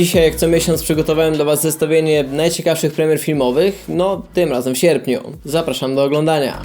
Dzisiaj jak co miesiąc przygotowałem dla Was zestawienie najciekawszych premier filmowych, no tym razem w sierpniu. Zapraszam do oglądania.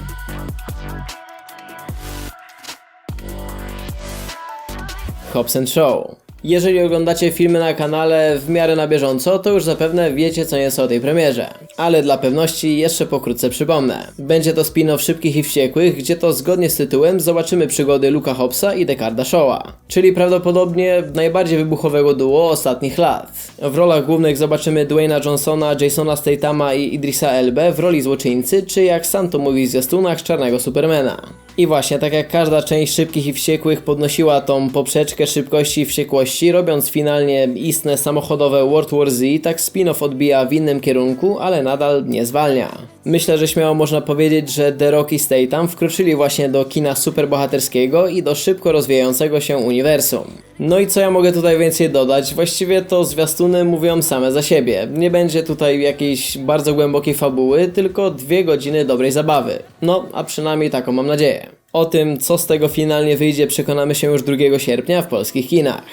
Hobbs Show. Jeżeli oglądacie filmy na kanale w miarę na bieżąco, to już zapewne wiecie co nieco o tej premierze. Ale dla pewności jeszcze pokrótce przypomnę. Będzie to spin-off Szybkich i Wściekłych, gdzie to zgodnie z tytułem zobaczymy przygody Luka Hobbsa i Decarda Shawa. Czyli prawdopodobnie najbardziej wybuchowego duo ostatnich lat. W rolach głównych zobaczymy Dwayna Johnsona, Jasona Statama i Idrisa Elbę w roli złoczyńcy, czy jak sam to mówi w zwiastunach, czarnego Supermana. I właśnie, tak jak każda część Szybkich i Wściekłych podnosiła tą poprzeczkę szybkości i wściekłości, robiąc finalnie istne samochodowe World War Z, tak spin-off odbija w innym kierunku, ale nadal nie zwalnia. Myślę, że śmiało można powiedzieć, że The Rock i Statham wkroczyli właśnie do kina superbohaterskiego i do szybko rozwijającego się uniwersum. No i co ja mogę tutaj więcej dodać? Właściwie to zwiastuny mówią same za siebie. Nie będzie tutaj jakiejś bardzo głębokiej fabuły, tylko dwie godziny dobrej zabawy. No, a przynajmniej taką mam nadzieję. O tym, co z tego finalnie wyjdzie, przekonamy się już 2 sierpnia w polskich kinach.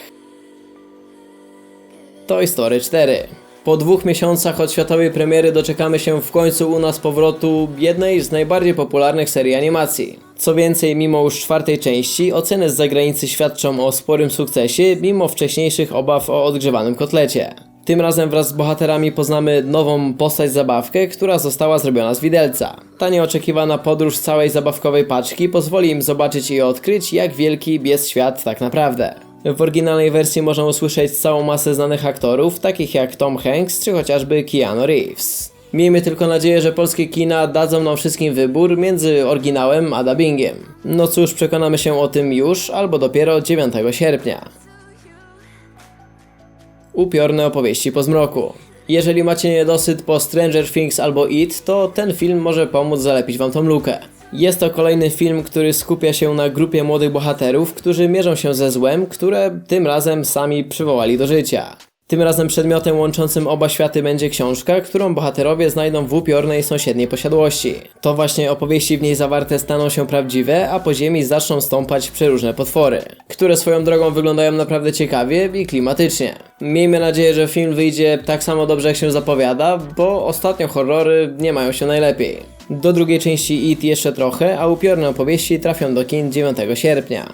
Toy Story 4. Po dwóch miesiącach od światowej premiery doczekamy się w końcu u nas powrotu jednej z najbardziej popularnych serii animacji. Co więcej, mimo już czwartej części, oceny z zagranicy świadczą o sporym sukcesie, mimo wcześniejszych obaw o odgrzewanym kotlecie. Tym razem wraz z bohaterami poznamy nową postać zabawkę, która została zrobiona z widelca. Ta nieoczekiwana podróż całej zabawkowej paczki pozwoli im zobaczyć i odkryć, jak wielki jest świat tak naprawdę. W oryginalnej wersji można usłyszeć całą masę znanych aktorów, takich jak Tom Hanks czy chociażby Keanu Reeves. Miejmy tylko nadzieję, że polskie kina dadzą nam wszystkim wybór między oryginałem a dubbingiem. No cóż, przekonamy się o tym już albo dopiero 9 sierpnia. Upiorne opowieści po zmroku. Jeżeli macie niedosyt po Stranger Things albo It, to ten film może pomóc zalepić wam tą lukę. Jest to kolejny film, który skupia się na grupie młodych bohaterów, którzy mierzą się ze złem, które tym razem sami przywołali do życia. Tym razem przedmiotem łączącym oba światy będzie książka, którą bohaterowie znajdą w upiornej sąsiedniej posiadłości. To właśnie opowieści w niej zawarte staną się prawdziwe, a po ziemi zaczną stąpać przeróżne potwory, które swoją drogą wyglądają naprawdę ciekawie i klimatycznie. Miejmy nadzieję, że film wyjdzie tak samo dobrze jak się zapowiada, bo ostatnio horrory nie mają się najlepiej. Do drugiej części IT jeszcze trochę, a upiorne opowieści trafią do kin 9 sierpnia.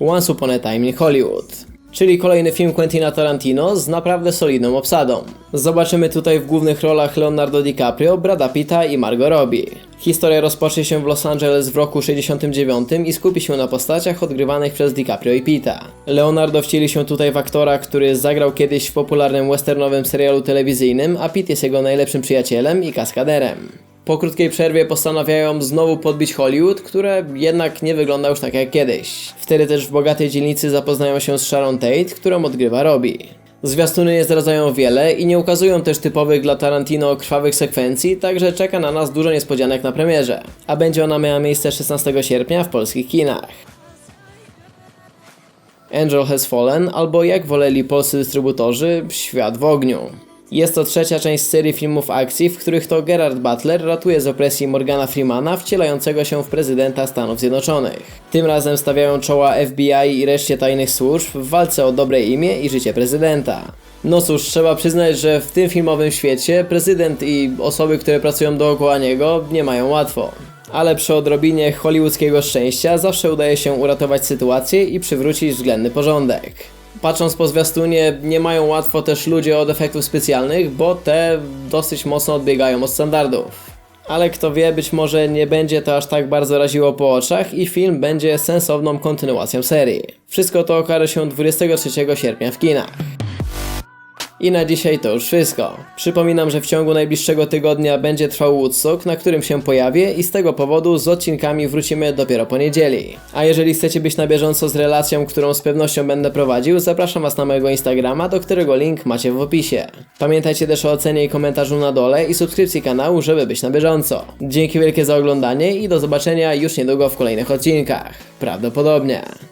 Once Upon a Time in Hollywood. Czyli kolejny film Quentina Tarantino z naprawdę solidną obsadą. Zobaczymy tutaj w głównych rolach Leonardo DiCaprio, Brada Pitta i Margot Robbie. Historia rozpocznie się w Los Angeles w roku 69 i skupi się na postaciach odgrywanych przez DiCaprio i Pitta. Leonardo wcieli się tutaj w aktora, który zagrał kiedyś w popularnym westernowym serialu telewizyjnym, a Pitt jest jego najlepszym przyjacielem i kaskaderem. Po krótkiej przerwie postanawiają znowu podbić Hollywood, które jednak nie wygląda już tak jak kiedyś. Wtedy też w bogatej dzielnicy zapoznają się z Sharon Tate, którą odgrywa Robbie. Zwiastuny nie zdradzają wiele i nie ukazują też typowych dla Tarantino krwawych sekwencji, także czeka na nas dużo niespodzianek na premierze. A będzie ona miała miejsce 16 sierpnia w polskich kinach. Angel Has Fallen, albo jak woleli polscy dystrybutorzy, Świat w ogniu. Jest to trzecia część serii filmów akcji, w których to Gerard Butler ratuje z opresji Morgana Freemana wcielającego się w prezydenta Stanów Zjednoczonych. Tym razem stawiają czoła FBI i reszcie tajnych służb w walce o dobre imię i życie prezydenta. No cóż, trzeba przyznać, że w tym filmowym świecie prezydent i osoby, które pracują dookoła niego nie mają łatwo. Ale przy odrobinie hollywoodzkiego szczęścia zawsze udaje się uratować sytuację i przywrócić względny porządek. Patrząc po zwiastunie, nie mają łatwo też ludzie od efektów specjalnych, bo te dosyć mocno odbiegają od standardów. Ale kto wie, być może nie będzie to aż tak bardzo raziło po oczach i film będzie sensowną kontynuacją serii. Wszystko to okaże się 23 sierpnia w kinach. I na dzisiaj to już wszystko. Przypominam, że w ciągu najbliższego tygodnia będzie trwał Woodstock, na którym się pojawię i z tego powodu z odcinkami wrócimy dopiero po niedzieli. A jeżeli chcecie być na bieżąco z relacją, którą z pewnością będę prowadził, zapraszam Was na mojego Instagrama, do którego link macie w opisie. Pamiętajcie też o ocenie i komentarzu na dole i subskrypcji kanału, żeby być na bieżąco. Dzięki wielkie za oglądanie i do zobaczenia już niedługo w kolejnych odcinkach. Prawdopodobnie.